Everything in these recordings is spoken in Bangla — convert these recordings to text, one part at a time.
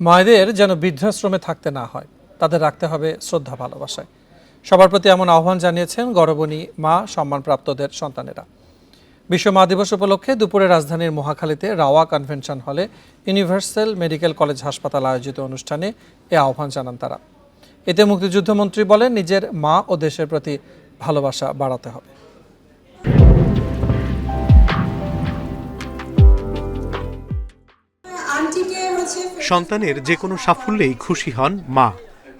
মায়েদের যেন বৃদ্ধাশ্রমে থাকতে না হয়, তাদের রাখতে হবে শ্রদ্ধা ভালোবাসায় সবার প্রতি এমন আহ্বান জানিয়েছেন গর্ভণী মা, সম্মানপ্রাপ্তদের সন্তানেরা। বিশ্ব মা দিবস উপলক্ষে দুপুরে রাজধানীর মহাখালীতে rava convention hall universal medical college হাসপাতাল আয়োজিত অনুষ্ঠানে এ আহ্বান জানান তারা। এতে মুক্তিযুদ্ধমন্ত্রী বলেন, নিজের মা ও দেশের প্রতি ভালোবাসা বাড়াতে হবে। সন্তানের যে কোনো সাফল্যেই খুশি হন মা।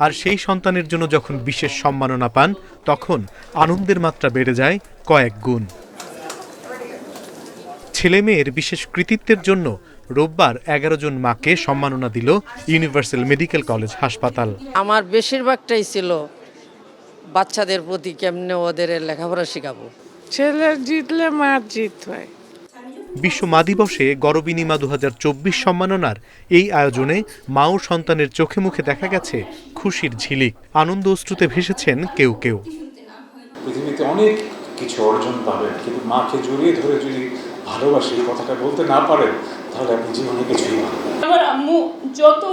আর সেই সন্তানের জন্য যখন বিশেষ সম্মাননা পান তখন আনন্দের মাত্রা বেড়ে যায় কয়েক গুণ। ছেলে মেয়ের বিশেষ কৃতিত্বের জন্য রোববার এগারো জন মাকে সম্মাননা দিল ইউনিভার্সাল মেডিকেল কলেজ হাসপাতাল। আমার বেশিরভাগটাই ছিল বাচ্চাদের প্রতি কেমনে ওদের লেখাপড়া শেখাবো। ছেলের জিতলে মার জিত হয়। বিশ্ব মা দিবসে গরবিনী মা দু হাজার চব্বিশ সম্মাননার এই আয়োজনে মা ও সন্তানের চোখে মুখে দেখা গেছে খুশির ঝিলিক। আনন্দ অশ্রুতে ভেসেছেন কেউ কেউ। পৃথিবীতে অনেক কিছু অর্জন পাবেন কিন্তু মাকে জড়িয়ে ধরে যদি ভালোবাসি এই কথাটা বলতে না পারেন তাহলে আপনি জীবনে কিছুই আমার আম্মু যত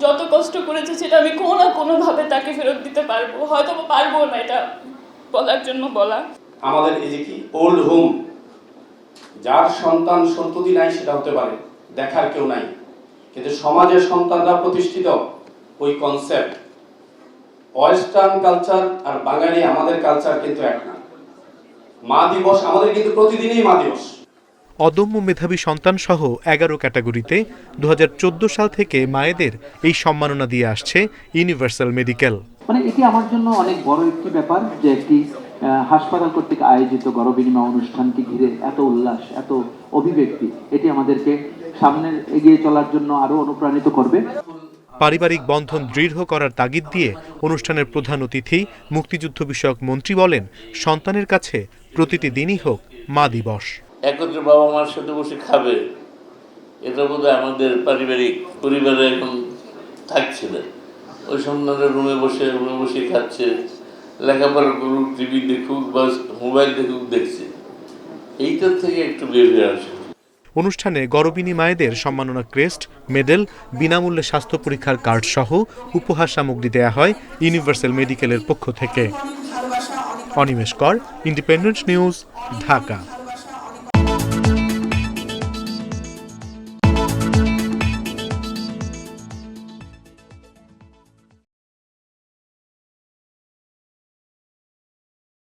যত কষ্ট করেছে সেটা আমি কোনো না কোনোভাবে তাকে ফেরত দিতে পারব। হয়তো পারব না এটা বলার জন্য বলা। আমাদের এই যে কি ওল্ড হোম যার সন্তান সন্ততি নাই সেটা হতে পারে। দেখার কেউ নাই। কিন্তু সমাজের সন্তানরা প্রতিষ্ঠিত। ওই কনসেপ্ট ওয়েস্টার্ন কালচার আর বাঙালি আমাদের কালচার কিন্তু এক না। মা দিবস আমাদের কিন্তু প্রতিদিনই মা দিবস। অদম্য মেধাবী সন্তান সহ এগারো ক্যাটাগরিতে দু হাজার চোদ্দ সাল থেকে মায়েদের এই সম্মাননা দিয়ে আসছে ইউনিভার্সাল মেডিকেল মানে এটি আমার জন্য অনেক বড় একটি ব্যাপার যে একটি হাসপাতাল কর্তৃক আয়োজিত গণবিনিময় অনুষ্ঠানকে ঘিরে এত উল্লাস এত অভিব্যক্তি এটি আমাদেরকে সামনের এগিয়ে চলার জন্য আরও অনুপ্রাণিত করবে। পারিবারিক বন্ধন দৃঢ় করার তাগিদ দিয়ে অনুষ্ঠানের প্রধান অতিথি মুক্তিযুদ্ধ বিষয়ক মন্ত্রী বলেন সন্তানের কাছে প্রতিটি দিনই হোক মা দিবস। একত্রে বাবা মার সাথে বসে খাবে এটা বোধহয় আমাদের পারিবারিক পরিবারে এখন থাকছে না। ওই সন্তানরা রুমে বসে রুমে বসে খাচ্ছে। লেখাপড়া করুক টিভি দেখুক বা মোবাইল দেখুক দেখছে। এইটার থেকে একটু বের হয়ে আসে। অনুষ্ঠানে গরবিনী মায়েদের সম্মাননা ক্রেস্ট, মেডেল, বিনামূল্যে স্বাস্থ্য পরীক্ষার কার্ড সহ উপহার সামগ্রী দেয়া হয় ইউনিভার্সাল মেডিকেলের পক্ষ থেকে। অনিমেষ কর, ইন্ডিপেন্ডেন্ট নিউজ, ঢাকা।